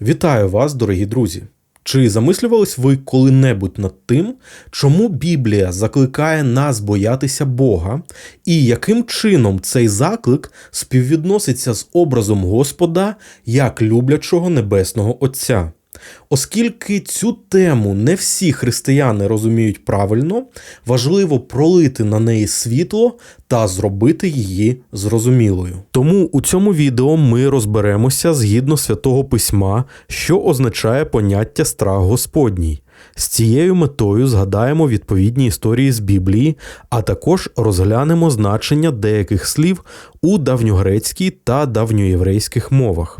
Вітаю вас, дорогі друзі! Чи замислювались ви коли-небудь над тим, чому Біблія закликає нас боятися Бога, і яким чином цей заклик співвідноситься з образом Господа як люблячого небесного Отця? Оскільки цю тему не всі християни розуміють правильно, важливо пролити на неї світло та зробити її зрозумілою. Тому у цьому відео ми розберемося згідно святого письма, що означає поняття страх Господній. З цією метою згадаємо відповідні історії з Біблії, а також розглянемо значення деяких слів у давньогрецькій та давньоєврейських мовах.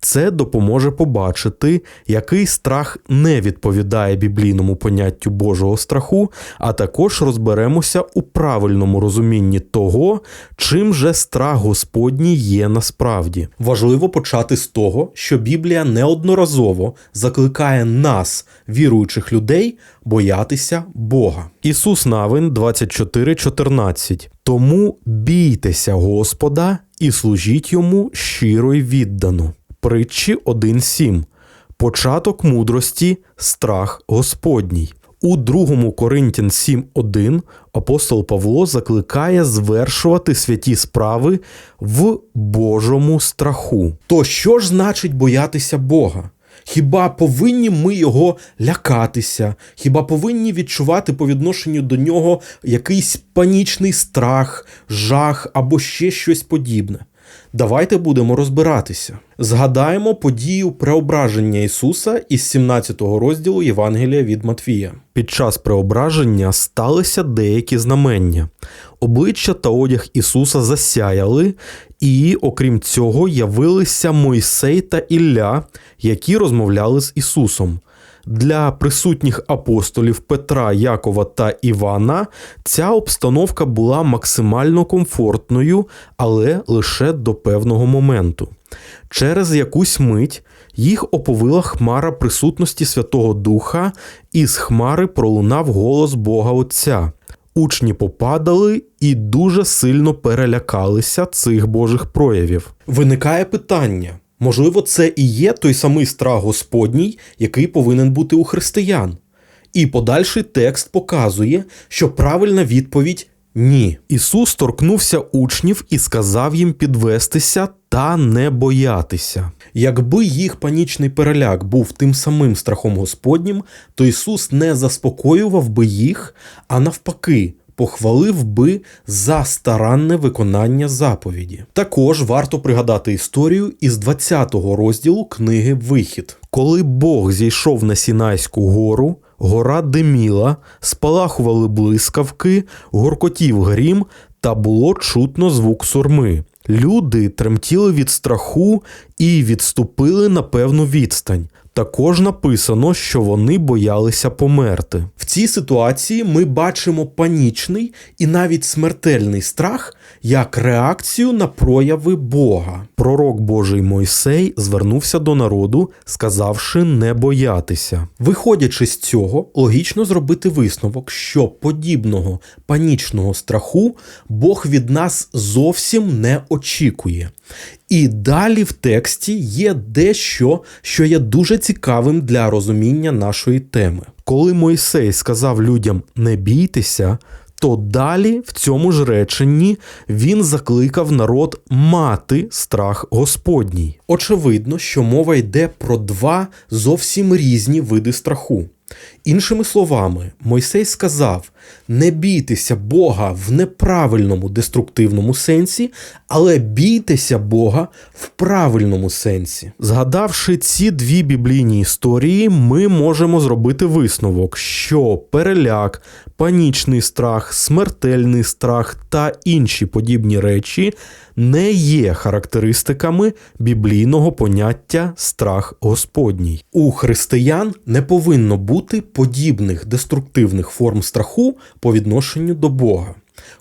Це допоможе побачити, який страх не відповідає біблійному поняттю Божого страху, а також розберемося у правильному розумінні того, чим же страх Господній є насправді. Важливо почати з того, що Біблія неодноразово закликає нас, віруючих людей, боятися Бога. Ісус Навин 24.14 Тому бійтеся Господа і служіть йому щиро й віддано. Притчі 1.7 Початок мудрості страх Господній. У 2 Коринтян 7.1 апостол Павло закликає звершувати святі справи в Божому страху. То що ж значить боятися Бога? Хіба повинні ми його лякатися? Хіба повинні відчувати по відношенню до нього якийсь панічний страх, жах або ще щось подібне? Давайте будемо розбиратися. Згадаємо подію преображення Ісуса із 17 розділу Євангелія від Матвія. Під час преображення сталися деякі знамення. Обличчя та одяг Ісуса засяяли, і, окрім цього, явилися Мойсей та Ілля, які розмовляли з Ісусом. Для присутніх апостолів Петра, Якова та Івана ця обстановка була максимально комфортною, але лише до певного моменту. Через якусь мить їх оповила хмара присутності Святого Духа, і з хмари пролунав голос Бога Отця. Учні попадали і дуже сильно перелякалися цих Божих проявів. Виникає питання. Можливо, це і є той самий страх Господній, який повинен бути у християн. І подальший текст показує, що правильна відповідь ні. Ісус торкнувся учнів і сказав їм підвестися та не боятися. Якби їх панічний переляк був тим самим страхом Господнім, то Ісус не заспокоював би їх, а навпаки, похвалив би за старанне виконання заповіді. Також варто пригадати історію із 20-го розділу книги Вихід, коли Бог зійшов на Сінайську гору. Гора диміла, спалахували блискавки, гуркотів грім, та було чутно звук сурми. Люди тремтіли від страху і відступили на певну відстань. Також написано, що вони боялися померти. В цій ситуації ми бачимо панічний і навіть смертельний страх як реакцію на прояви Бога. Пророк Божий Мойсей звернувся до народу, сказавши не боятися. Виходячи з цього, логічно зробити висновок, що подібного панічного страху Бог від нас зовсім не очікує. І далі в тексті є дещо, що є дуже цікавим для розуміння нашої теми. Коли Мойсей сказав людям не бійтеся, то далі в цьому ж реченні він закликав народ мати страх Господній. Очевидно, що мова йде про два зовсім різні види страху. Іншими словами, Мойсей сказав: не бійтеся Бога в неправильному деструктивному сенсі, але бійтеся Бога в правильному сенсі. Згадавши ці дві біблійні історії, ми можемо зробити висновок, що переляк, панічний страх, смертельний страх та інші подібні речі не є характеристиками біблійного поняття страх Господній. У християн не повинно бути подібних деструктивних форм страху по відношенню до Бога.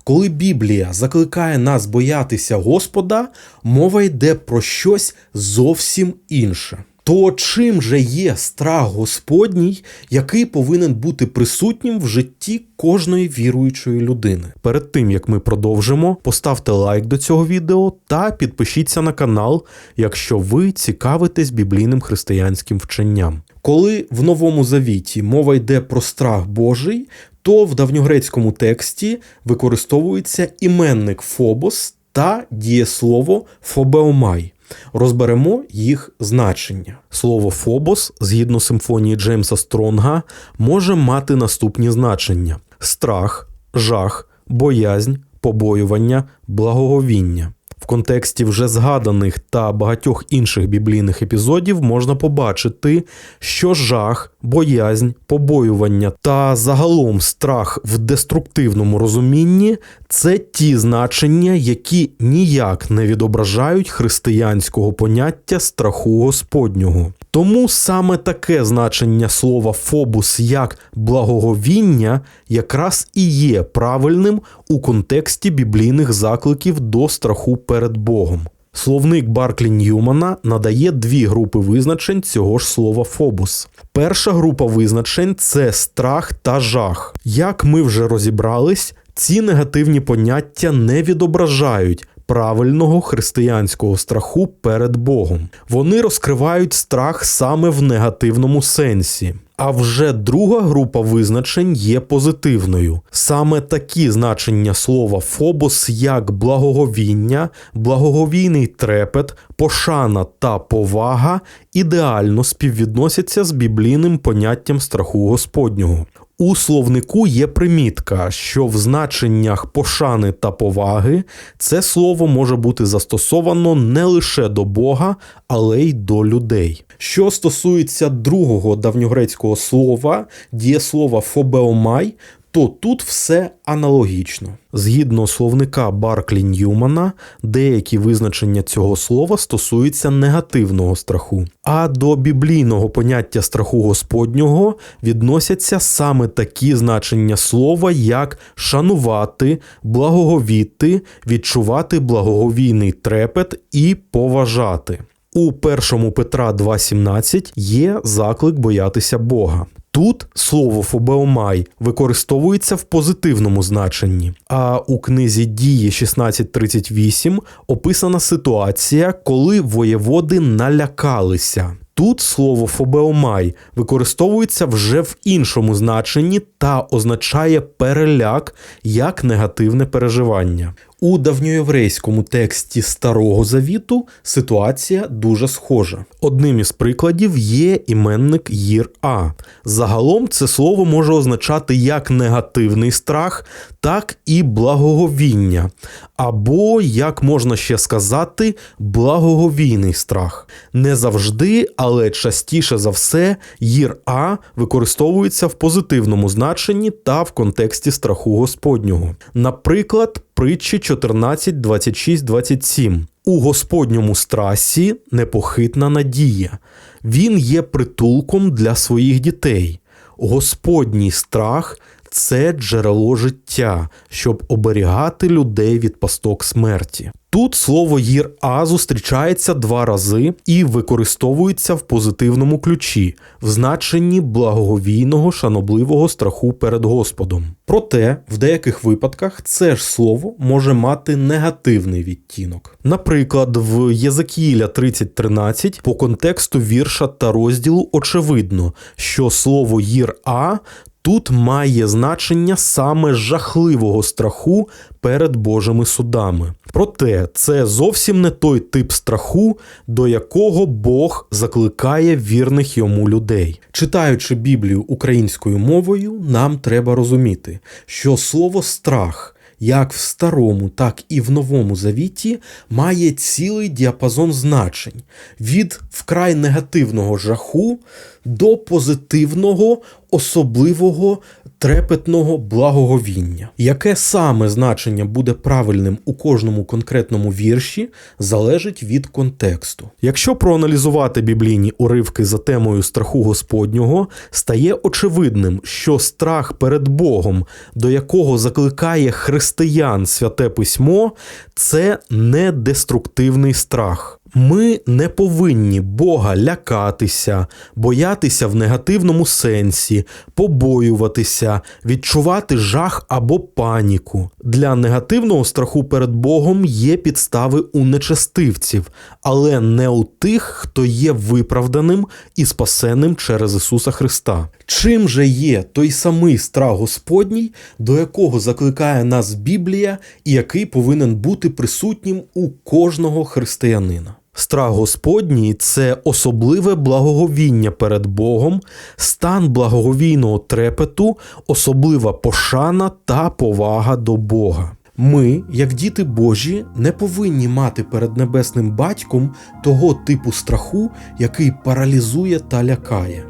Коли Біблія закликає нас боятися Господа, мова йде про щось зовсім інше. То чим же є страх Господній, який повинен бути присутнім в житті кожної віруючої людини? Перед тим як ми продовжимо, поставте лайк до цього відео та підпишіться на канал, якщо ви цікавитесь біблійним християнським вченням. Коли в новому завіті мова йде про страх Божий, то в давньогрецькому тексті використовується іменник Фобос та дієслово фобеомай. Розберемо їх значення. Слово фобос, згідно симфонії Джеймса Стронга, може мати наступні значення: страх, жах, боязнь, побоювання, благоговіння. Контексті вже згаданих та багатьох інших біблійних епізодів можна побачити, що жах, боязнь, побоювання та загалом страх в деструктивному розумінні це ті значення, які ніяк не відображають християнського поняття страху Господнього. Тому саме таке значення слова фобус як благоговіння якраз і є правильним у контексті біблійних закликів до страху перед Богом. Словник Барклі Ньюмана надає дві групи визначень цього ж слова фобус. Перша група визначень це страх та жах. Як ми вже розібрались, ці негативні поняття не відображають правильного християнського страху перед Богом. Вони розкривають страх саме в негативному сенсі. А вже друга група визначень є позитивною. Саме такі значення слова фобос, як благоговіння, благоговійний трепет, пошана та повага ідеально співвідносяться з біблійним поняттям страху Господнього. У словнику є примітка, що в значеннях пошани та поваги це слово може бути застосовано не лише до Бога, але й до людей. Що стосується другого давньогрецького слова, дієслова фобеомай, то тут все аналогічно. Згідно словника Барклі Ньюмана, деякі визначення цього слова стосуються негативного страху, а до біблійного поняття страху Господнього відносяться саме такі значення слова, як шанувати, благоговіти, відчувати благоговійний трепет і поважати. У першому Петра 2.17 є заклик боятися Бога. Тут слово фобеомай використовується в позитивному значенні, а у книзі Дії 1638 описана ситуація, коли воєводи налякалися. Тут слово фобеомай використовується вже в іншому значенні та означає переляк як негативне переживання. У давньоєврейському тексті Старого Завіту ситуація дуже схожа. Одним із прикладів є іменник Їр А. Загалом це слово може означати як негативний страх, так і благоговіння, або, як можна ще сказати, благоговійний страх. Не завжди, але частіше за все, Їр А використовується в позитивному значенні та в контексті страху Господнього. Наприклад, притчі 14, 26, 27. У Господньому страсі непохитна надія. Він є притулком для своїх дітей. Господній страх це джерело життя, щоб оберігати людей від пасток смерті. Тут слово їр А зустрічається два рази і використовується в позитивному ключі, в значенні благоговійного шанобливого страху перед Господом. Проте в деяких випадках це ж слово може мати негативний відтінок. Наприклад, в Єзекіїля 30.13 по контексту вірша та розділу очевидно, що слово їр А тут має значення саме жахливого страху перед Божими судами. Проте це зовсім не той тип страху, до якого Бог закликає вірних йому людей. Читаючи Біблію українською мовою, нам треба розуміти, що слово страх. Як в старому, так і в новому завіті має цілий діапазон значень від вкрай негативного жаху до позитивного, особливого трепетного благоговіння. Яке саме значення буде правильним у кожному конкретному вірші, залежить від контексту. Якщо проаналізувати біблійні уривки за темою страху Господнього, стає очевидним, що страх перед Богом, до якого закликає християн святе письмо, це не деструктивний страх. Ми не повинні Бога лякатися, боятися в негативному сенсі, побоюватися, відчувати жах або паніку. Для негативного страху перед Богом є підстави у нечестивців, але не у тих, хто є виправданим і спасеним через Ісуса Христа. Чим же є той самий страх Господній, до якого закликає нас Біблія, і який повинен бути присутнім у кожного християнина? Страх Господній це особливе благоговіння перед Богом, стан благоговійного трепету, особлива пошана та повага до Бога. Ми, як діти Божі, не повинні мати перед небесним батьком того типу страху, який паралізує та лякає.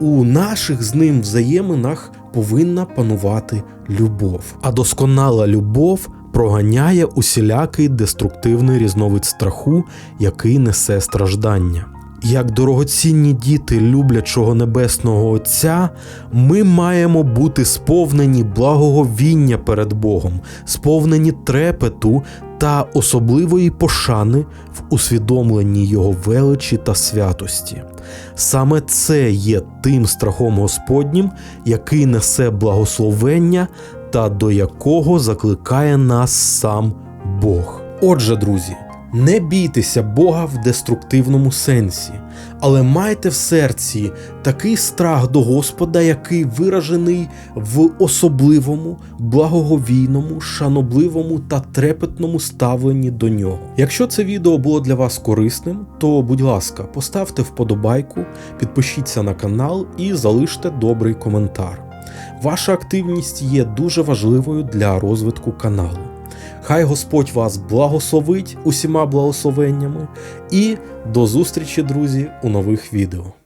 У наших з ним взаєминах повинна панувати любов. А досконала любов проганяє усілякий деструктивний різновид страху, який несе страждання. Як дорогоцінні діти люблячого небесного Отця, ми маємо бути сповнені благоговіння перед Богом, сповнені трепету та особливої пошани в усвідомленні Його величі та святості. Саме це є тим страхом Господнім, який несе благословення та до якого закликає нас сам Бог. Отже, друзі, не бійтеся Бога в деструктивному сенсі, але майте в серці такий страх до Господа, який виражений в особливому, благоговійному, шанобливому та трепетному ставленні до нього. Якщо це відео було для вас корисним, то будь ласка, поставте вподобайку, підпишіться на канал і залиште добрий коментар. Ваша активність є дуже важливою для розвитку каналу. Хай Господь вас благословить усіма благословеннями і до зустрічі, друзі, у нових відео.